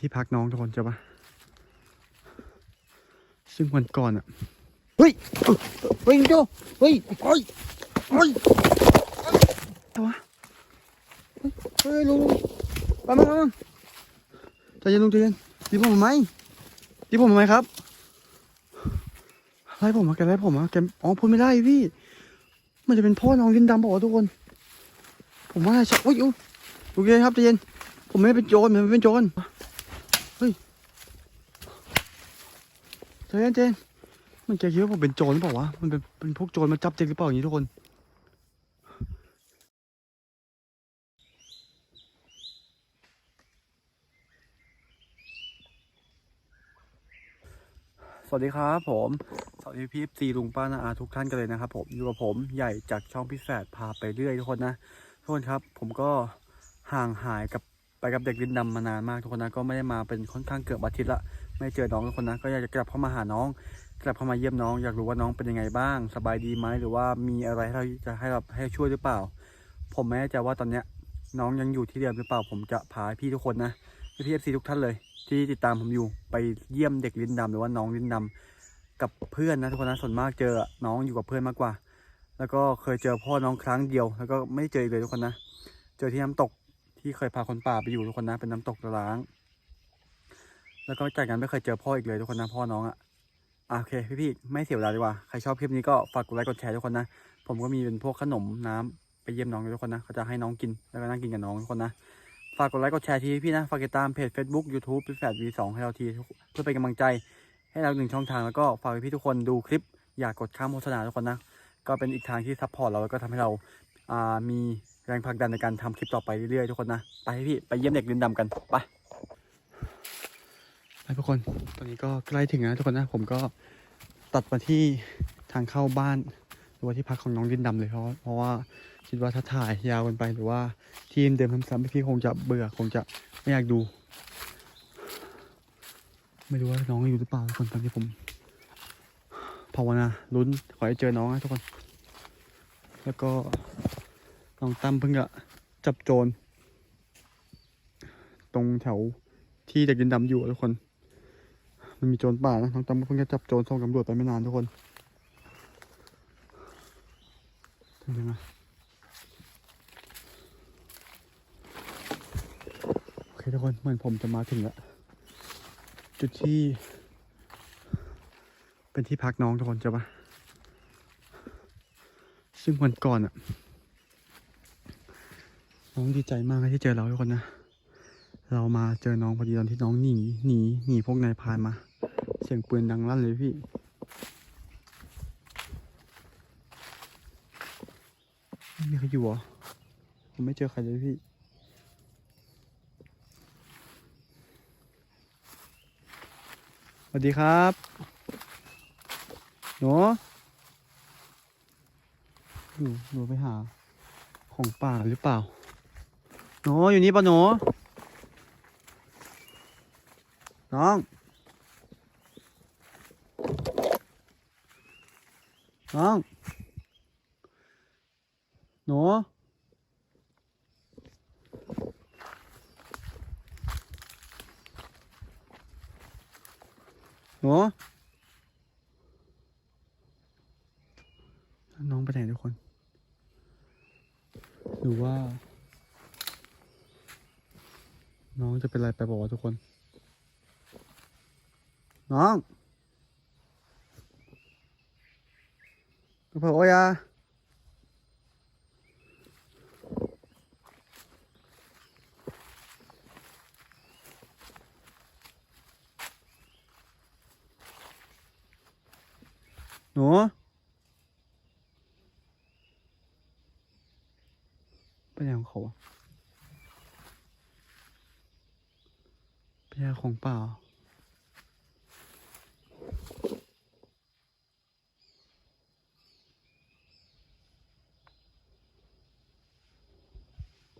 ที่พักน้องทุกคนใช่ปะซึ่งวันก่อนอะเฮ้ยเอ้าเฮ้ยโจเฮ้ยเฮ้ยเฮ้ยอะไรวะเฮ้ยลุงไปมามามาใจเย็นลุงใจเย็นตีผมทำไมตีผมทำไมครับอะไรผมอะแกอะไรผมอะแกอ๋อพูดไม่ได้พี่ มันจะเป็นพ่อน้องดินดำบอกว่าทุกคน ผมว่าใช่โอ้ยอุ๊ยลุงใจเย็นครับใจเย็นผมไม่เป็นโจรผมไม่ได้เป็นโจร เฮ้ยใจนใจนมันแกคิดว่าผมเป็นโจรหรือเปล่าวะ มันเป็นเป็นพวกโจรมาจับเด็กหรือเปล่าอย่างนี้ทุกคน สวัสดีครับผม สวัสดีพี่ซีลุงป้านาอาทุกท่านกันเลยนะครับผม อยู่กับผมใหญ่จากช่องพิแฝดพาไปเรื่อยทุกคนนะ ทุกคนครับ ผมก็ห่างหายกับ ไปกับเด็กดินดำมานานมากทุกคนนะก็ไม่ได้มาเป็นค่อนข้างเกือบอาทิตย์ละไม่เจอน้องทุกคนนะก็อยากจะกลับเข้ามาหาน้อง กลับเข้ามาเยี่ยมน้องอยากรู้ว่าน้องเป็นยังไงบ้าง สบายดีไหมหรือว่ามีอะไรให้เราจะให้เราให้ช่วยหรือเปล่า ผมไม่แน่ใจว่าตอนเนี้ยน้องยังอยู่ที่เดิมหรือเปล่า ผมจะพาพี่ทุกคนนะพี่เอฟซีทุกท่านเลย ที่ติดตามผมอยู่ไปเยี่ยมเด็กลิ้นดำหรือว่าน้องลิ้นดำกับเพื่อนนะทุกคนนะส่วนมากเจอน้องอยู่กับเพื่อนมากกว่า แล้วก็เคยเจอพ่อน้องครั้งเดียว แล้วก็ไม่เจออีกเลยทุกคนนะ เจอที่น้ำตก ที่เคยพาคนป่าไปอยู่ทุกคนนะเป็นน้ำตกร้าง แล้วก็จากนั้นไม่เคยเจอพ่ออีกเลยทุกคนนะพ่อน้องอะ่ะโอเคพี่ๆไม่เสียเวลาดีกว่าใครชอบคลิปนี้ก็ฝากกดไลค์กดแชร์ทุกคนนะผมก็มีเป็นพวกขนมน้ำไปเยี่ยมน้องทุกคนนะเขาจะให้น้องกินแล้วก็นั่งกินกับน้องทุกคนนะฝากกดไลค์กดแชร์ทีพี่นะฝากติดตามเพจ Facebook YouTube พี่แฝด V2 ให้เราทีเพื่อเป็นกำลังใจให้เราหนึ่งช่องทางแล้วก็ฝากพี่ทุกคนดูคลิป อยากกดข้ามโฆษณาทุกคนนะ ก็เป็นอีกทางที่ซัพพอร์ตเราแล้วก็ทำให้เราอ่ามี แรงผลักดันในการทำคลิปต่อไปเรื่อยๆทุกคนนะ ไปพี่ไปเยี่ยมเด็กดินดำกันไปไปทุกคนตอนนี้ก็ใกล้ถึงแล้วทุกคนนะผมก็ตัดมาที่ทางเข้าบ้านหรือว่าที่พักของน้องดินดำเลยเพราะเพราะว่าคิดว่าถ้าถ่ายยาวกันไปหรือว่าทีมเดิมซ้ำๆพี่คงจะเบื่อคงจะไม่อยากดู ไม่รู้ว่าน้องอยู่หรือเปล่าทุกคนตอนที่ผมภาวนาลุ้นขอให้เจอน้องนะทุกคน แล้วก็ น้องตั้มเพิ่งจะจับโจร ตรงแถวที่เด็กดินดำอยู่ทุกคน มันมีโจรป่านะน้องตั้มเพิ่งจะจับโจรส่งตำรวจไปไม่นานทุกคนถึงยังไงโอเคทุกคนเหมือนผมจะมาถึงแล้วจุดที่ เป็นที่พักน้องทุกคนใช่ปะซึ่งวันก่อนอะน้ องดีใจมากที่เจอเราทุกคนนะ เรามาเจอน้องพอดีตอนที่น้องหนีหนีหนีพวกนายพานมา เสียงปืนดังลั่นเลยพี่ไม่มีใครอยู่หรอผมไม่เจอใครเลยพี่สวัสดีครับหนูหนูหนูไปหาของป่าหรือเปล่า หนูอยู่นี่ปะหนู น้อง น้อง หนูหนูน้องไปไหนทุกคน หรือว่า น้องจะเป็นอะไรไปบอกว่าทุกคน น้องกระเพาะโอยอะหนูไปไหนของเขาอะ ไปหาของเปล่า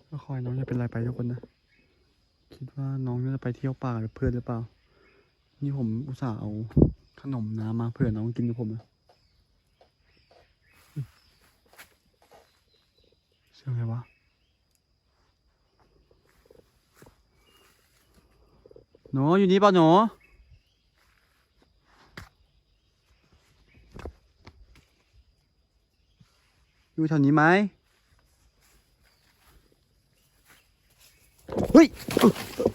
ก็คอยน้องอย่าเป็นไรไปทุกคนนะ คิดว่าน้องจะไปเที่ยวป่ากับเพื่อนหรือเปล่า นี่ผมอุตส่าห์เอาขนมน้ำมาเผื่อน้องกินกับผมนะเสียงอะไรวะ หนูอยู่นี่เปล่าหนูอยู่แถวนี้ไหมเฮ้ย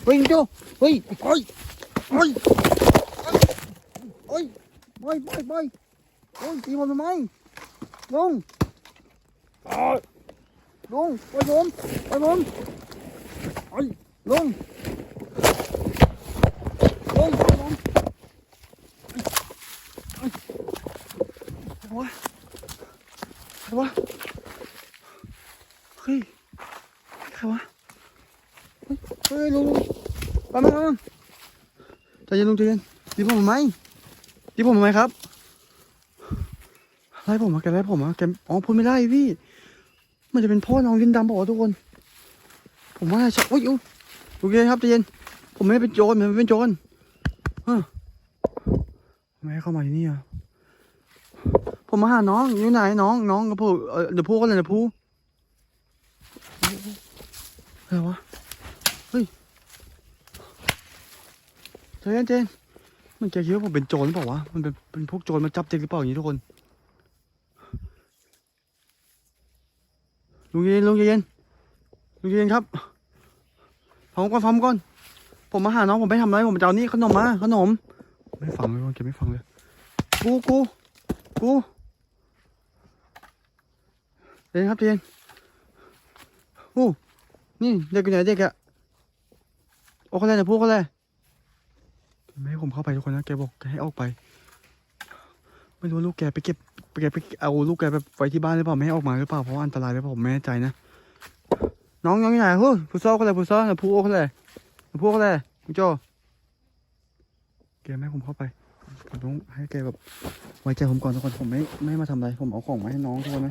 เฮ้ยโจเฮ้ยเฮ้ยเฮ้ยเฮ้ยไปไปไปโอ้ยตีผมทำไมลงลงไปผมไปผมไปลง ลงลงใครวะใครวะเฮ้ยใครวะเฮ้ยเฮ้ยลุงไปมามาใจ เย็นลุงใจเย็นดีผมทำไมดีผมทำไมครับไล่ผมมาแกไล่ผมมาแกอ๋อพูดไม่ได้พี่ มันจะเป็นพ่อน้องลินดำบอกว่าทุกคน ผมว่าใช่โอ้ยอุ๊ยลุงใจเย็นครับใจเย็นผมไม่ได้เป็นโจรผมไม่ได้เป็นโจรฮะทำไมให้เข้ามาที่นี่อะผมมาหาน้องอยู่ไหนน้องน้องกับผู้เออเดี๋ยวพูก็เลยเดี๋ยวพูอะไรวะ เฮ้ย เจนเจนมันแกคิดว่าผมเป็นโจรหรือเปล่าวะ มันเป็นเป็นพวกโจรมาจับเด็กหรือเปล่าอย่างนี้ทุกคน ลุงเย็นลุงเย็นลุงเย็นครับฟังก่อนฟังก่อน ผมมาหาน้องผมไม่ทำอะไรผมจะเอานี่ขนมมาขนม ไม่ฟังเลยว่าแกไม่ฟังเลย กูกูกูเรียนครับเรียนโอ้นี่เด็กอยู่ไหนเด็กอะโอ้เขาเลยนะพูดเขาเลย ไม่ให้ผมเข้าไปทุกคนนะ แกบอกแกให้ออกไป ไม่รู้ลูกแกไปเก็บไปแกไปเอาลูกแกไปไว้ที่บ้านหรือเปล่า ไม่ให้ออกมาหรือเปล่า เพราะอันตรายหรือเปล่าผมไม่แน่ใจนะ น้องน้องอยู่ไหนเฮ้ยผู้ซ้อเขาเลยผู้ซ้อนะพูดเขาเลยพูดเขาเลยคุณโจแกไม่ให้ผมเข้าไป ผมต้องให้แกแบบไว้ใจผมก่อนทุกคน ผมไม่ไม่มาทำอะไร ผมเอาของมาให้น้องทุกคนไหม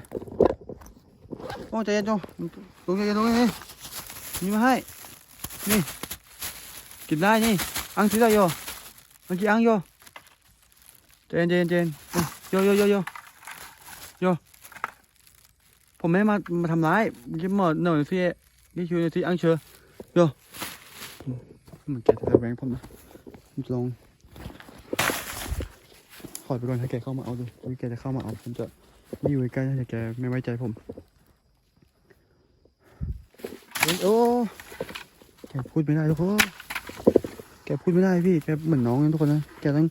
โอ้ใจเย็นโจลงใจเย็นลงใจเย็นนี่มาให้ นี่ กินได้นี่ อังซื้อได้โย เมื่อกี้อังโยใจนใจนใจนโยโยโยโยโยผมไม่มามาทำร้ายเมื่อกี้หมดหน่อยที่นี่คือที่อังเชอโยมือนแกจะแวงผมนะผมลองขอไปก่อนถ้าแกเข้ามาเอาดูถ้าแกจะเข้ามาเอาผมจะไม่อยู่ใกล้ถ้าแกไม่ไว้ใจผมเฮ้ยโอ้แกพูดไม่ได้ทุกคน แกพูดไม่ได้พี่แกเหมือนน้องนะทุกคนนะแกต้อง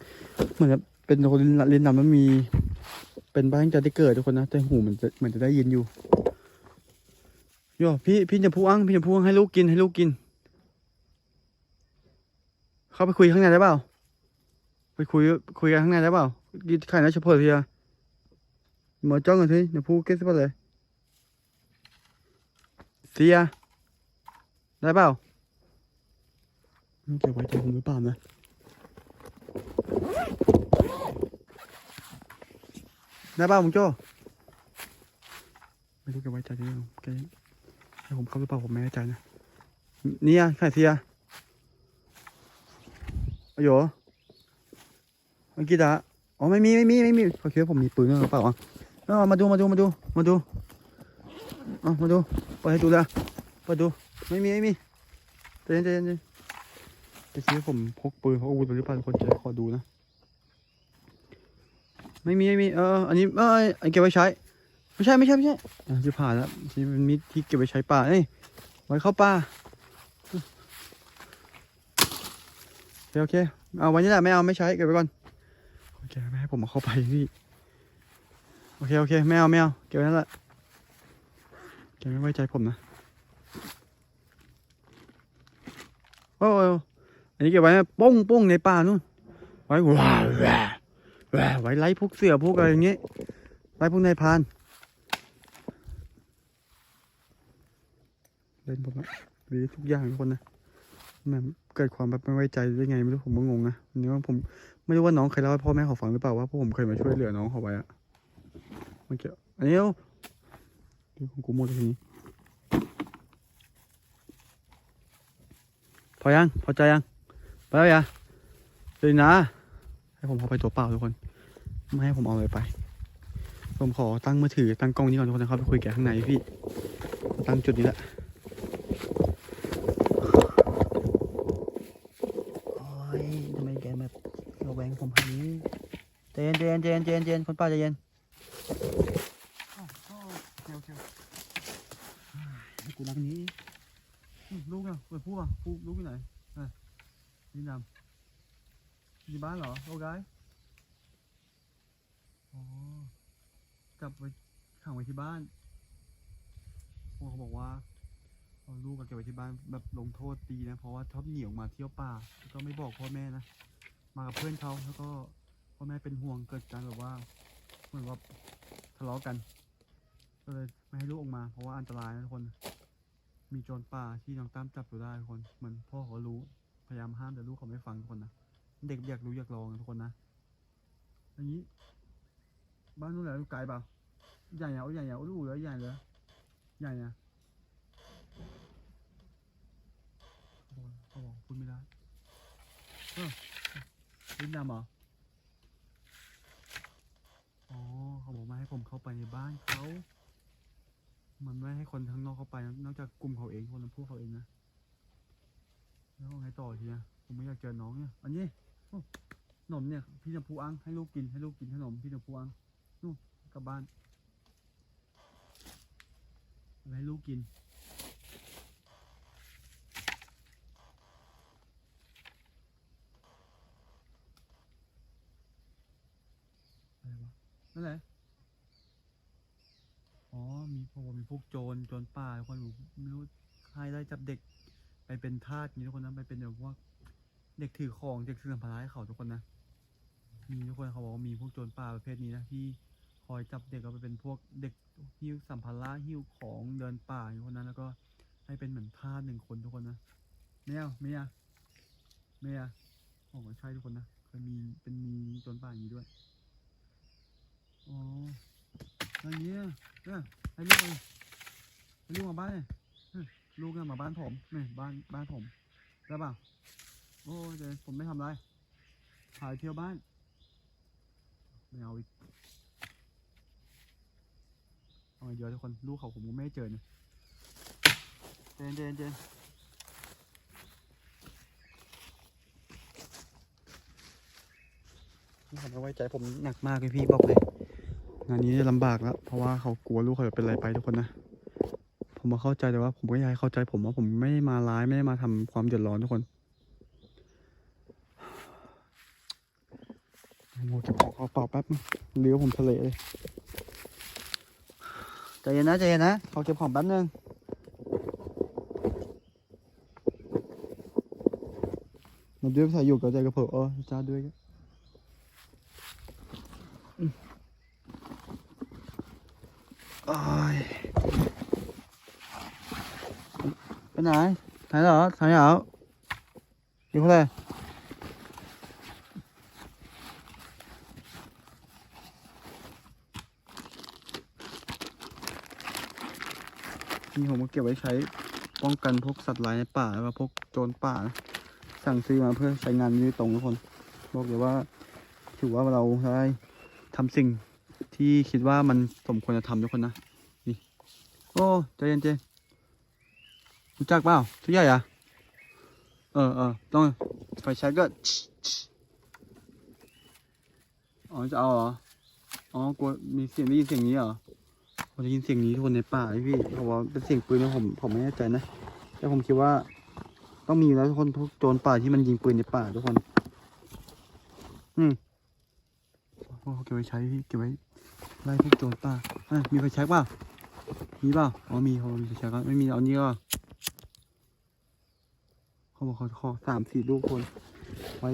เหมือนเป็นคนเรียนนำแล้วมี เป็นบ้านจะได้เกิดทุกคนนะแต่หูมันจะเหมือนจะได้ยินอยู่โยพี่พี่จะพูดอังพี่จะพูดให้ลูกกินให้ลูกกิน เข้าไปคุยข้างในได้เปล่าไปคุยคุยกันข้างในได้เปล่ากินไข่นะเฉพาะเพียหมอจ้องกันทีเดี๋ยวพูเก็ตสิเปล่าเลยเสียได้เปล่า เก็บไว้ใจผมหรือเปล่านะได้ป่ามึงโจ้ไม่รู้แกไว้ใจหรือยังแกให้ผมเข้าหรือเปล่าผมไม่แน่ใจนะเนี่ยไข่เสียอโยเมื่อกี้ดาอ๋อไม่มีไม่มีไม่มีเขาคิดว่าผมมีปืนหรือเปล่าอะเอามาดูมาดูมาดูมาดูเอมาดูเปิดให้ดูลยเปิดดูไม่มีไม่มีใจเย็นใจเย็น จะคิดว่าผมพกปืนพกอาวุธหรือเปล่าทุกคนจะขอดูนะ ไม่มีไม่มีเอออันนี้เอออันเก็บไว้ใช้ ไม่ใช่ไม่ใช่ไม่ใช่จะผ่านแล้วที่เป็นมีดที่เก็บไว้ใช้ป่าเอ้ยไว้เข้าป่าโอเคโอเคเอาไว้นี่แหละไม่เอาไม่ใช้เก็บไว้ก่อนโอเคไม่ให้ผมเอาเข้าไปพี่โอเคโอเคไม่เอาไม่เอาเก็บไว้นั่นแหละแกไม่ไว้ใจผมนะ โอ้ อันนี้เก็บไว้ป้งป้งในป่านู่น ไว้ว้าวแหวแหวไว้ไล่พวกเสือพวกอะไรอย่างเงี้ยไล่พวกนายพานเล่นผมอะดีทุกอย่างทุกคนนะแม่เกิดความแบบไม่ไว้ใจได้ไงไม่รู้ผมก็งงนะอันนี้ว่าผมไม่รู้ว่าน้องเคยเล่าให้พ่อแม่เขาฟังหรือเปล่าว่าพวกผมเคยมาช่วยเหลือน้องเขาไว้อะเมื่อกี้อันนี้เอาดูของกูหมดทีนี้พอยังพอใจยัง ไปแล้วยังเลยนะ ให้ผมเข้าไปตัวเปล่าทุกคน ไม่ให้ผมเอาไรไป ผมขอตั้งมือถือตั้งกล้องนี้ก่อนทุกคนนะครับไปคุยกับข้างในพี่ตั้งจุดนี้แหละโอ้ยทำไมแกแบบระแวงผมพันนี้ใจเย็นใจเย็นใจเย็นใจเย็นใจเย็นคนป้าใจเย็นอ้าวอ้าวเคโอเคให้กูรักนี้ลูกอะเปิดพูดอะพูลูกอยู่ไหนอะ นี่นำอยู่บ้านเหรอโอ้กายอ๋อกลับไปขังไว้ที่บ้านพ่อเขาบอกว่าเอาลูกกับเก็บไว้ที่บ้านแบบลงโทษตีนะ เพราะว่าชอบหนีออกมาเที่ยวป่าแล้วก็ไม่บอกพ่อแม่นะ มากับเพื่อนเขาแล้วก็พ่อแม่เป็นห่วงเกิดการแบบว่าเหมือนว่าทะเลาะกัน ก็เลยไม่ให้ลูกออกมา เพราะว่าอันตรายนะทุกคน มีโจรป่าที่น้องตั้มจับอยู่ได้ทุกคน เหมือนพ่อเขารู้ พยายามห้ามแต่ลูกเขาไม่ฟังทุกคนนะเด็กอยากรู้อยากลองทุกคนนะอย่างนี้ บ้านนู้นเหรอไกลเปล่าใหญ่เหรอใหญ่เหรอลูกเหรอใหญ่เหรอใหญ่นะเขาบอกเขาบอกพูดไม่ได้เออลิ้นดำเหรออ๋อเขาบอกไม่ให้ผมเข้าไปในบ้านเขามันไม่ให้คนข้างนอกเข้าไป นอกจากกลุ่มเขาเองคนนั้นพวกเขาเองนะ แล้วไงต่อทีนะผมไม่อยากเจอน้องเนี่ย อันนี้ขนมเนี่ย พี่จะพูอังให้ลูกกินให้ลูกกินขนมพี่จะพูอังนู่นกลับบ้านให้ลูกกินอะไรวะนั่นแหละอ๋อ มีพวกมีพวกโจร โจรป่าทุกคนผมไม่รู้ใครได้จับเด็ก ไปเป็นทาสอย่างนี้ทุกคนนะไปเป็นแบบว่าเด็กถือของเด็กถือสัมภาระให้เขาทุกคนนะมีทุกคนเขาบอกว่ามีพวกโจรป่าประเภทนี้นะที่คอยจับเด็กเอาไปเป็นพวกเด็กหิ้วสัมภาระหิ้วของเดินป่าอย่างคนนั้น แล้วก็ให้เป็นเหมือนทาสหนึ่งคนทุกคนนะไม่เอาไม่เอาไม่เอาโอ้ใช่ทุกคนนะเคยมีเป็นมีโจรป่าอย่างนี้ด้วยอ๋ออย่างนี้เนี่ยให้ลูกเลยให้ลูกมาบ้านเลยเฮ้ย ลูกเนี่ยมาบ้านผมนี่บ้านบ้านผมได้ป่ะโอ้ยเดี๋ยวผมไม่ทำไรพาไปเที่ยวบ้านไม่เอาอีกเอาเดียวทุกคนลูกเขาผมก็ไม่เจอเนี่ยเจนเจนเจนนี่เขาไม่ไว้ใจผมหนักมากเลยพี่บอกเลยงานนี้จะลำบากแล้ว เพราะว่าเขากลัวลูกเขาจะเป็นอะไรไปทุกคนนะ ผมมาเข้าใจแต่ว่า ผมก็อยากให้เข้าใจผมว่าผมไม่ได้มาร้ายไม่ได้มาทำความเดือดร้อนทุกคนโมจะออกเอาเปล่าแป๊บเลี้ยวผมทะเลเลยใจเย็นนะใจเย็นนะเขาเก็บของแป๊บนึงมาด้วยภาษาอยู่กับใจกระเพาะเออจ้าด้วยกันอ้ย ไปไหนไหนเหรอไหนเหรออยู่ข้างในนี่ผมก็เก็บไว้ใช้ป้องกันพวกสัตว์ร้ายในป่าแล้วก็พวกโจรป่านะสั่งซื้อมาเพื่อใช้งานนี้โดตรงทุกคน บอกเลยว่า ถือว่าเราได้ทำสิ่งที่คิดว่ามันสมควรจะทำทุกคนนะนี่โอ้ใจเย็นเจ รู้จักเปล่าทุกใหญ่อะเออเออต้องไฟแช็กก็อ๋อจะเอาเหรอ อ๋อกลัวมีเสียงได้ยินเสียงนี้เหรอผมได้ยินเสียงนี้ทุกคนในป่าพี่เพราะว่าเป็นเสียงปืนนะผมผมไม่แน่ใจนะ แต่ผมคิดว่า ต้องมีแล้วทุกคนพวกโจรป่าที่มันยิงปืนในป่าทุกคน อืมโอ้เก็บไว้ใช้พี่เก็บไว้ไล่พวกโจรป่าอ้ยมีไฟแช็กเปล่ามีเปล่าอ๋อมีเขามีไฟแช็กครับไม่มีเอานี้ก็ ขาบอกเขาขอสามสี่ลูกคน ไว้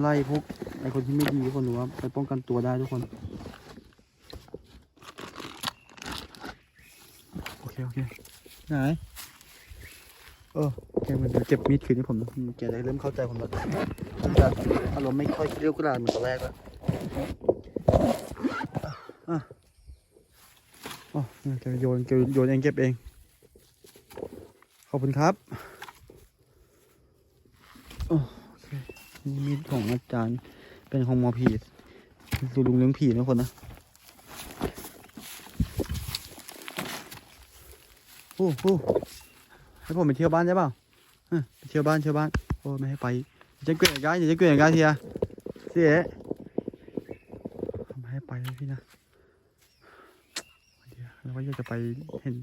ไล่พวกไอคนที่ไม่ดีทุกคนหรือว่าไปป้องกันตัวได้ทุกคน โอเค โอเค ไหน เออโอเคมันเก็บมีดคืนให้ผมนะแกได้เริ่มเข้าใจผมแล้วผมจะอารมณ์ไม่ค่อยเรียวกระดานเหมือนตอนแรกแล้วอ๋อเก็บโยนเก็บโยนเองเก็บเอง ขอบคุณครับโอเคนี่ มีดของอาจารย์เป็นของหมอผีดูลุงเลี้ยงผีนะคนนะโอ้โหให้ผมไปเที่ยวบ้านได้เปล่าเอ้ยไปเที่ยวบ้านเที่ยวบ้านโอ้ไม่ให้ไปจะเกลียดกันอย่าจะเกลียดกันเทียเสียทำให้ไปเลยพี่นะเดี๋ยวเราก็อยากจะไปเห็น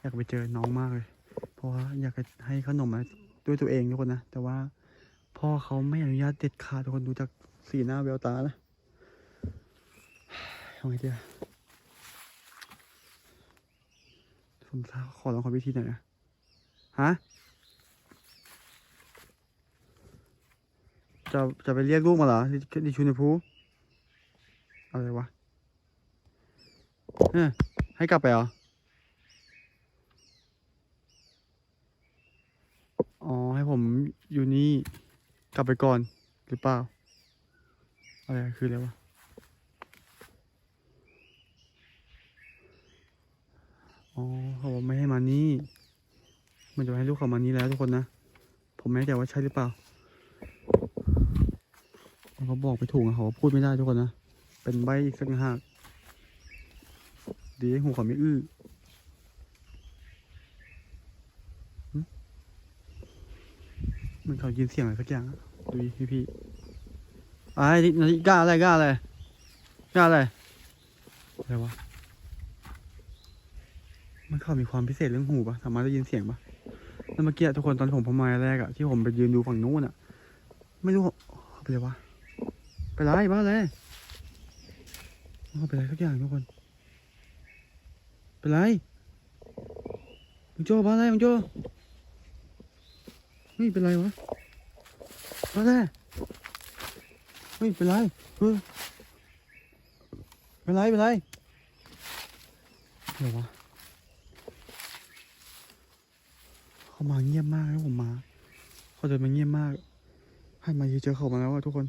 อยากไปเจอน้องมากเลย เพราะว่าอยากให้ขนมมาด้วยตัวเองทุกคนนะ แต่ว่า พ่อเขาไม่อนุญาตเด็ดขาดทุกคนดูจากสีหน้าแววตานะทำไงดีอะผมขอลองขอวิธีหน่อยนะ ฮะ จะจะไปเรียกลูกมาเหรอที่ที่ชูในภูอะไรวะเออให้กลับไปเหรอ อ๋อ ให้ผมอยู่นี่ กลับไปก่อนหรือเปล่า อะไรคืออะไรวะอ๋อเขาบอกไม่ให้มานี่มันจะให้ลูกเขามานี่แล้วทุกคนนะ ผมไม่แน่ใจว่าใช่หรือเปล่าเขาบอกไปถูกอะเขาพูดไม่ได้ทุกคนนะ เป็นใบอีกสักหากดีหูเขาไม่อื้อมันเขายินเสียงอะไรสักอย่างอะ ดูพี่พี่ไอ้นี่นาฬิกาอะไรกล้าอะไรกล้าอะไรอะไรวะมันเขามีความพิเศษเรื่องหูปะสามารถได้ยินเสียงปะแล้วเมื่อกี้ทุกคนตอนผมพมาแรกอะที่ผมไปยืนดูฝั่งนู้นอะไม่รู้เขาไปเลยวะไปไรบ้าเลยเขาไปไรสักอย่างทุกคนไปไรมึงโจ้บ้าอะไรมึงโจ้เฮ้ยเป็นไรวะ บ้าเลยเฮ้ยเป็นไรเฮ้ยเป็นไรเป็นไรเดี๋ยววะเขามาเงียบมากนะผมมา เขาเดินมาเงียบมากให้มาเจอเขามาแล้วอะทุกคน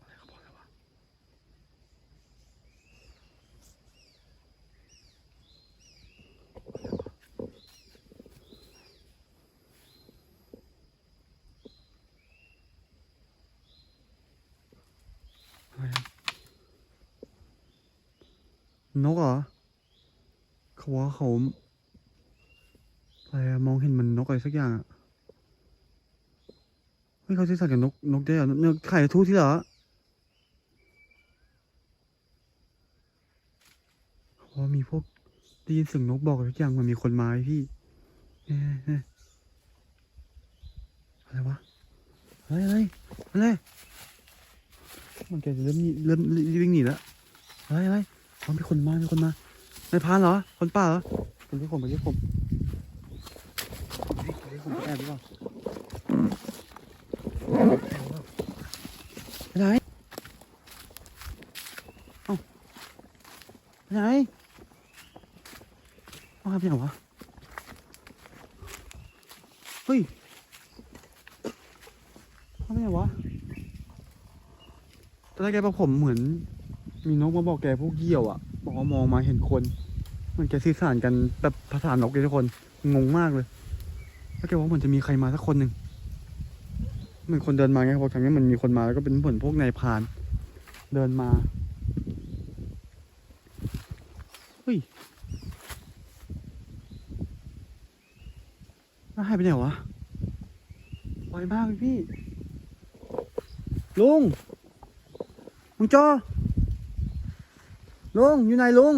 อะไรเขาบอกเลยวะอะไรอะนกเหรอ เขาอะไรอะมองเห็นมันนกอะไรสักอย่างอะเฮ้ยเขาสื่อสารกับนกนกได้เหรอเนื้อไข่ทูตที่เหรอเพราะว่ามีพวกได้ยินเสียงนกบอกอะไรสักอย่างมันมีคนมาพี่อะไรวะอะไรอะไรอะไรมันแกจะเริ่มหนีเริ่มวิ่งหนีแล้วอะไรอะไรมันมีคนมามีคนมา นายพรานเหรอ คนป่าเหรอไปเรียกผมไปเรียกผมเฮ้ยเฮ้ยผมแอบหรือเปล่าไปไหนเอ้าไปไหนเอาไปไหนวะ เฮ้ยเอาไปไหนวะตอนแรกแกบอกผมเหมือน มีนกมาบอกแกพวกเหยี่ยวอะบอ กว่ามองมาเห็นคน มันแกสื่อสารกันแบบภาษานกเลยทุกคน งงมากเลย แล้วแกว่าเหมือนจะมีใครมาสักคนหนึ่งเหมือนคนเดินมาไงเขาบอกทางนี้มันมีคนมาแล้วก็เป็นเหมือนพวกนายพาน เดินมาเฮ้ยแล้วหายไปไหนวะไวมากเลยพี่ ลุงลุงจอ ลุงอยู่ไหนลุง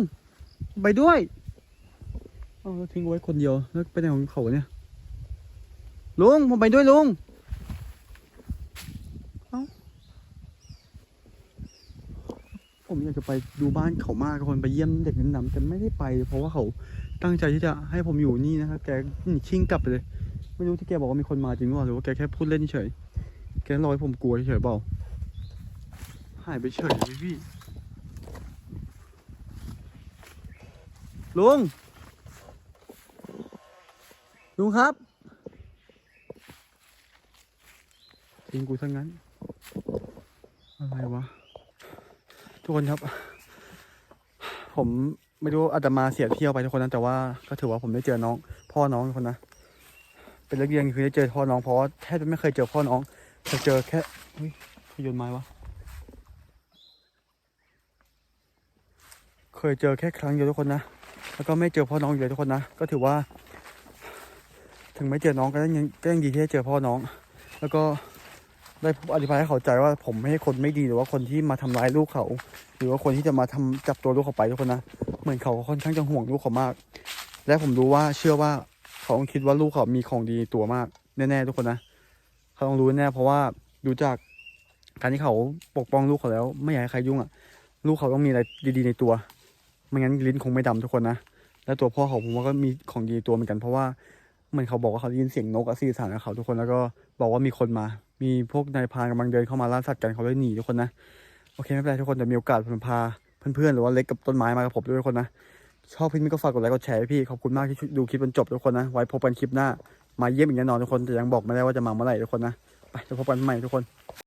ไปด้วยเอาแล้วทิ้งไว้คนเดียวแล้วไปไหนของเขาเนี่ยลุงผมไปด้วยลุงเอ้าผมอยากจะไปดูบ้านเขามากคนไปเยี่ยมเด็กนินดำแต่ไม่ได้ไป เพราะว่าเขาตั้งใจที่จะให้ผมอยู่นี่นะครับแกหนีชิ่งกลับไปเลย ไม่รู้ที่แกบอกว่ามีคนมาจริงหรือเปล่าหรือว่าแกแค่พูดเล่นเฉยแกรอให้ผมกลัวเฉยๆเปล่าหายไปเฉยเลยพี่ ลุง ลุงครับทิ้งกูซะงั้น อะไรวะ ทุกคนครับ ผมไม่รู้อาจจะมาเสียเที่ยวไปทุกคนนะแต่ว่าก็ถือว่าผมได้เจอน้อง พ่อน้องทุกคนนะ เป็นเรื่องเรียนคือได้เจอพ่อน้องเพราะแทบจะไม่เคยเจอพ่อน้องเคยเจอแค่เฮ้ยใครโยนไม้วะเคยเจอแค่ครั้งเดียวทุกคนนะ แล้วก็ไม่เจอพ่อน้องอยู่เลยทุกคนนะ ก็ถือว่า ถึงไม่เจอน้องก็ยังก็ยังดีที่ได้เจอพ่อน้อง แล้วก็ได้อธิบายให้เขาใจว่าผมไม่ใช่คนไม่ดีหรือว่าคนที่มาทำร้ายลูกเขา หรือว่าคนที่จะมาทำจับตัวลูกเขาไปทุกคนนะเหมือนเขาค่อนข้างจะห่วงลูกเขามาก และผมรู้ว่าเชื่อว่าเขาต้องคิดว่าลูกเขามีของดีตัวมากแน่ๆทุกคนนะเขาต้องรู้แน่เพราะว่าดูจากการที่เขาปกป้องลูกเขาแล้ว ไม่อยากให้ใครยุ่งอะ ลูกเขาต้องมีอะไรดีๆในตัว ไม่งั้นลิ้นคงไม่ดำทุกคนนะ แล้วตัวพ่อเขาผมว่าก็มีของดีตัวเหมือนกันเพราะว่าเหมือนเขาบอกว่าเขาได้ยินเสียงนกอะสื่อสารกับเขาทุกคนแล้วก็บอกว่ามีคนมา มีพวกนายพรานกำลังเดินเข้ามาล่าสัตว์กันเขาเลยหนีทุกคนนะโอเคไม่เป็นไรทุกคนเดี๋ยวมีโอกาสผมพาเพื่อนๆหรือว่าเล็กกับต้นไม้มากับผมด้วยทุกคนนะชอบคลิปนี้ก็ฝากกดไลค์กดแชร์ให้พี่ขอบคุณมากที่ดูคลิปจนจบทุกคนนะไว้พบกันคลิปหน้ามาเยี่ยมอีกแน่นอนทุกคนแต่ยังบอกไม่ได้ว่าจะมาเมื่อไหร่ทุกคนนะไปเดี๋ยวพบกันใหม่ทุกคน